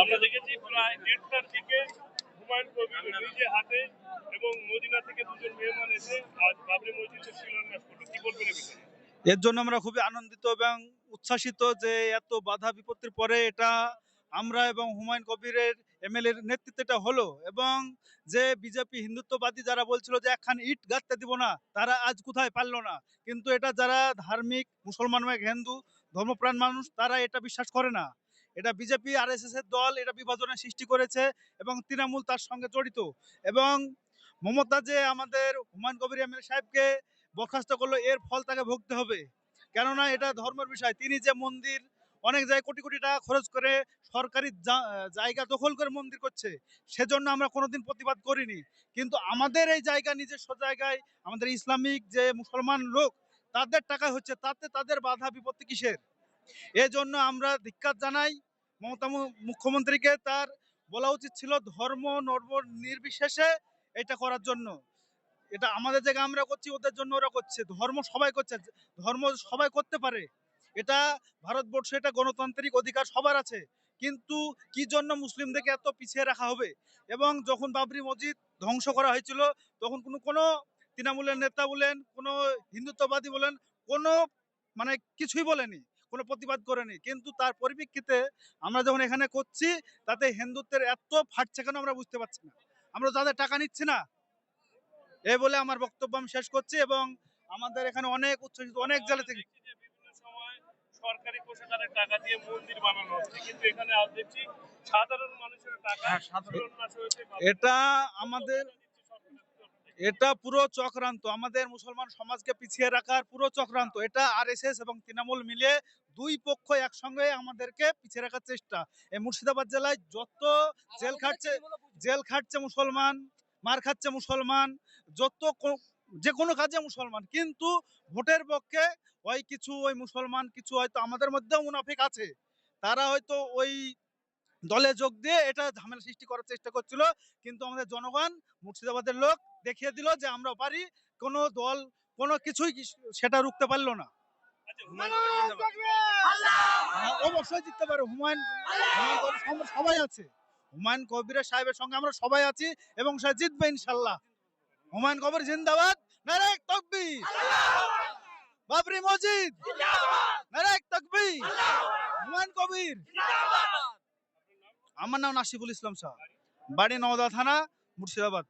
আমরা দেখেছি প্রায় দেড়টার দিকে হুমায়ুন কবির নিজে হাতে এবং মদিনা থেকে দুজন মেহমান এসে আজ বাবরি মসজিদের শিলান্যাস করল। কি বলবেন এর জন্য আমরা খুবই আনন্দিত এবং উচ্ছ্বাসিত যে এত বাধা বিপত্তির পরে এটা আমরা এবং হুমায়ুন কবিরের এমএলএর নেতৃত্বে এটা হলো এবং যে বিজেপি হিন্দুত্ববাদী যারা বলছিল যে একখান ইট গাঁথতে দিব না, তারা আজ কোথায় পারল না। কিন্তু এটা যারা ধার্মিক, মুসলমান হিন্দু, ধর্মপ্রাণ মানুষ, তারা এটা বিশ্বাস করে না। এটা বিজেপি আর এস এর দল, এটা বিভাজনের সৃষ্টি করেছে এবং তৃণমূল তার সঙ্গে জড়িত। এবং মমতা যে আমাদের হুমায়ুন কবির এমএলএ সাহেবকে বরখাস্ত করল, এর ফল তাকে ভুগতে হবে। কেননা এটা ধর্মের বিষয়। তিনি যে মন্দির অনেক জায়গায় কোটি কোটি টাকা খরচ করে সরকারি জায়গা দখল করে মন্দির করছে, সেজন্য আমরা কোনোদিন প্রতিবাদ করিনি। কিন্তু আমাদের এই জায়গা নিজস্ব জায়গায় আমাদের ইসলামিক যে মুসলমান লোক, তাদের টাকা হচ্ছে, তাতে তাদের বাধা বিপত্তি কিসের? এজন্য আমরা ধিক্কার জানাই মমতা মুখ্যমন্ত্রীকে তার বলা উচিত ছিল ধর্ম নর্ম নির্বিশেষে এটা করার জন্য। এটা আমাদের জায়গা আমরা করছি ওদের জন্য ওরা করছে। ধর্ম সবাই করছে। ধর্ম সবাই করতে পারে। এটা ভারতবর্ষে এটা গণতান্ত্রিক অধিকার সবার আছে। কিন্তু কি জন্য মুসলিমদেরকে এত পিছিয়ে রাখা হবে? এবং যখন বাবরি মসজিদ ধ্বংস করা হয়েছিল, তখন কোনো কোনো তৃণমূলের নেতা বলেন, কোনো হিন্দুত্ববাদী বলেন, কোনো মানে কিছুই বলেনি। কোনো প্রতিবাদ করেনি। কিন্তু তার পরিপ্রেক্ষিতে আমরা যখন এখানে করছি তাতে হিন্দুত্বের এত ফাটছে কেন আমরা বুঝতে পারছি না। আমরা তাদের টাকা নিচ্ছি না। এই বলে আমার বক্তব্য আমি শেষ করছি এবং আমাদের এখানে অনেক উচ্ছ্বসিত অনেক জেলা থেকে দেখছি যে বিভিন্ন সময় সরকারি কোষাগারের টাকা দিয়ে মন্দির বানানো হচ্ছে। কিন্তু এখানে আজ দেখছি সাধারণ মানুষের টাকা শিলান্যাস এটা আমাদের এটা পুরো চক্রান্ত। আমাদের মুসলমান সমাজকে পিছিয়ে রাখার পুরো চক্রান্ত। এটা আরএসএস এবং তৃণমূল মিলে দুই পক্ষ একসঙ্গে আমাদেরকে পিছিয়ে রাখার চেষ্টা। এই মুর্শিদাবাদ জেলায় যত জেল খাটছে জেল খাটছে মুসলমান মার খাচ্ছে মুসলমান যত যে কোনো কাজে মুসলমান। কিন্তু ভোটের পক্ষে ওই কিছু ওই মুসলমান কিছু হয়তো আমাদের মধ্যেও মুনাফিক আছে। তারা হয়তো ওই দলে যোগ দিয়ে এটা ঝামেলা সৃষ্টি করার চেষ্টা করছিল। কিন্তু আমাদের জনগণ মুর্শিদাবাদের লোক দেখিয়ে দিল যে আমরা পারি। কোনো দল কোনো কিছুই সেটা রুখতে পারল না। আচ্ছা অবশ্যই জিততে পারে। হুমায়ুন সবাই আছে। হুমায়ুন কবিরের সাহেবের সঙ্গে আমরা সবাই আছি এবং সে জিতবে ইনশাল্লাহ। হুমায়ুন কবির জিন্দাবাদ। নারেক তকবীর। বাবরি মসজিদ নারেক তকবীর হুমায়ুন কবির আমার নাম নাসিবুল ইসলাম শাহ বাড়ি নওদা থানা মুর্শিদাবাদ।